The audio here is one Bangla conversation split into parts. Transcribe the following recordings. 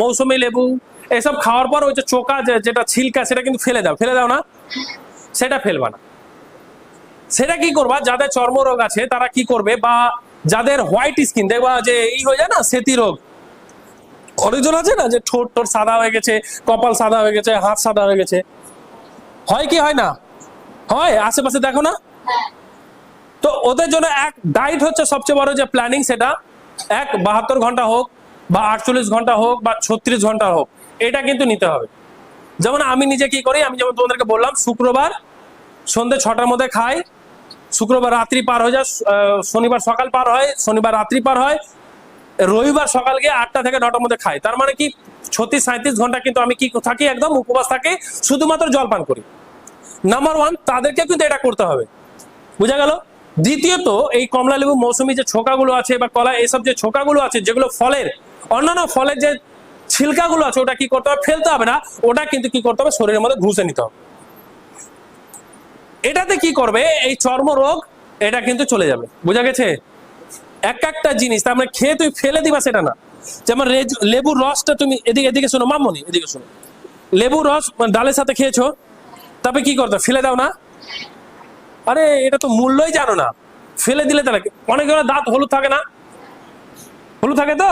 মৌসুমি লেবু, এসব খাওয়ার পর ওই যে চোকা যেটা ছিলকা, সেটা কিন্তু ফেলে দাও। ফেলে দাও না। সেটা ফেলবা না। সেটা কি করবা? যাদের চর্মরোগ আছে, তারা কি করবে? বা যাদের হোয়াইট স্কিন, দেখবা যে এই হয়ে যায় না, সেতি রোগ। অনেকজন আছে না যে ঠোঁট টোট সাদা হয়ে গেছে, কপাল সাদা হয়ে গেছে, হাত সাদা হয়ে গেছে? হয় কি হয় না? হয়? আশেপাশে দেখো না? তো ওদের জন্য এক ডায়েট হচ্ছে সবচেয়ে বড় যে প্ল্যানিং সেটা। এক, বাহাত্তর ঘণ্টা হোক বা আটচল্লিশ ঘণ্টা হোক বা ছত্রিশ ঘণ্টা হোক, এটা কিন্তু নিতে হবে। যেমন আমি নিজে কি করি, আমি যেমন তোমাদেরকে বললাম, শুক্রবার সন্ধ্যে ছটার মধ্যে খাই, শুক্রবার রাত্রি পার হয়ে যায় শনিবার সকাল পার হয়, শনিবার রাত্রি পার হয়, রবিবার সকাল গিয়ে আটটা থেকে নটার মধ্যে খাই। তার মানে কি, ছত্রিশ সাঁত্রিশ ঘণ্টা কিন্তু আমি কি থাকি একদম, উপবাস থাকি, শুধুমাত্র জল পান করি। নাম্বার ওয়ান তাদেরকে কিন্তু এটা করতে হবে। বুঝা গেল? দ্বিতীয়ত, এই কমলা লেবু মৌসুমি যে ছোকাগুলো আছে বা কলা এইসব যে ছোকাগুলো আছে, যেগুলো ফলের অন্যান্য ফলের যে ছিলকাগুলো আছে, ওটা কি করতে হবে? ফেলতে হবে না। ওটা কিন্তু কি করতে হবে? শরীরের মধ্যে ঘুষে নিতে হবে। এটাতে কি করবে? এই চর্ম রোগ, এটা কিন্তু চলে যাবে। বুঝা গেছে? এক একটা জিনিস, তার মানে খেয়ে তুই ফেলে দিবা সেটা না। যেমন লেবুর রসটা তুমি এদিকে এদিকে শোনো, মামনি, এদিকে শোনো। লেবুর রস মানে ডালের সাথে খেয়েছো? তবে কি করতে ফেলে দাও না। আরে, এটা তো মূল্যই জানো না। ফেলে দিলে তাহলে কি? অনেকের দাঁত হলুদ থাকে না? হলুদ থাকে তো?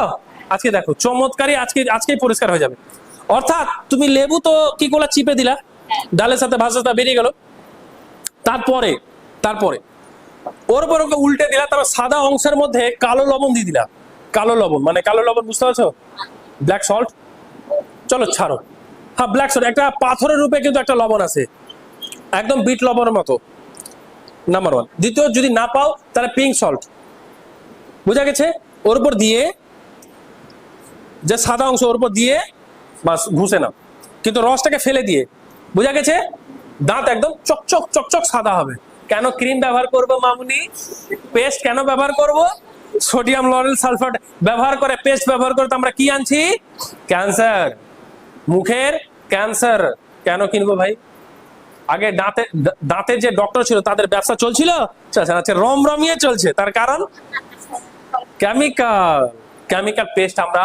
আজকে দেখো, চমৎকারই আজকে, আজকেই পরিষ্কার হয়ে যাবে। অর্থাৎ তুমি লেবু তো কি করলা? চিপে দিলা। ডালের সাথে ভাষাটা বেরিয়ে গেল। তারপরে তারপরে, ওর উপর ওকে উল্টে দিলা, তারপর সাদা অংশের মধ্যে কালো লবণ দিয়ে দিলা। কালো লবণ মানে কালো লবণ বুঝতে পারছ? ব্ল্যাক সল্ট চলো, ছাড়ো। হ্যাঁ ব্ল্যাক সল্ট একটা পাথরের রূপে কিন্তু একটা লবণ আছে। একদম বিট লবণের মতো। নাম্বার ওয়ান দ্বিতীয়, যদি না পাও, তাহলে পিঙ্ক সল্ট বুঝা গেছে? ওর উপর দিয়ে যে সাদা অংশ ওর উপর দিয়ে বাস ঘুষে নাও। কিন্তু রসটাকে ফেলে দিয়ে বুঝা গেছে? দাঁত একদম চকচক চকচক সাদা হবে। কেন ক্রিম ব্যবহার করব মামুনি? পেস্ট কেন ব্যবহার করব? সোডিয়াম লরেল সালফেট ব্যবহার করে পেস্ট ব্যবহার করে আমরা কি আনছি? ক্যান্সার মুখের ক্যান্সার কেন কিনবো ভাই? আগে দাঁতে দাঁতের যে ডক্টর ছিল তাদের ব্যবসা চলছিল? চলছে না, আজকে রমরমিয়ে চলছে। তার কারণ? কেমিক্যাল কেমিক্যাল পেস্ট আমরা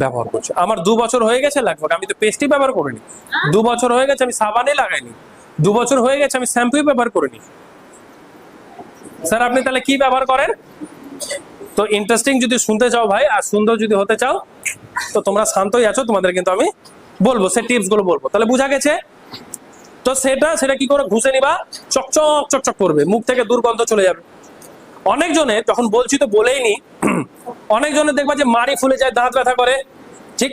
ব্যবহার করছি। আমার দু বছর হয়ে গেছে লাগভগ আমি তো পেস্টই ব্যবহার করিনি। দু বছর হয়ে গেছে আমি সাবানই লাগাইনি। দু বছর হয়ে গেছে আমি শ্যাম্পুই ব্যবহার করিনি। স্যার আপনি তাহলে কি ব্যবহার করেন? তো ইন্টারেস্টিং যদি শুনতে চাও ভাই, আর সুন্দর যদি হতে চাও, তো তোমরা শান্তই আছো, তোমাদের কিন্তু আমি বলব, সে টিপসগুলো বলব। তাহলে বুঝা গেছে? তো সেটা সেটা কি করে ঘুষে নিবা? চকচক চকচক করবে, মুখ থেকে দুর্গন্ধ চলে যাবে। অনেকজনে, যখন বলছি তো বলেই নি অনেকজনে দেখবা যে মারি ফুলে যায় দাঁত ব্যথা করে। ঠিক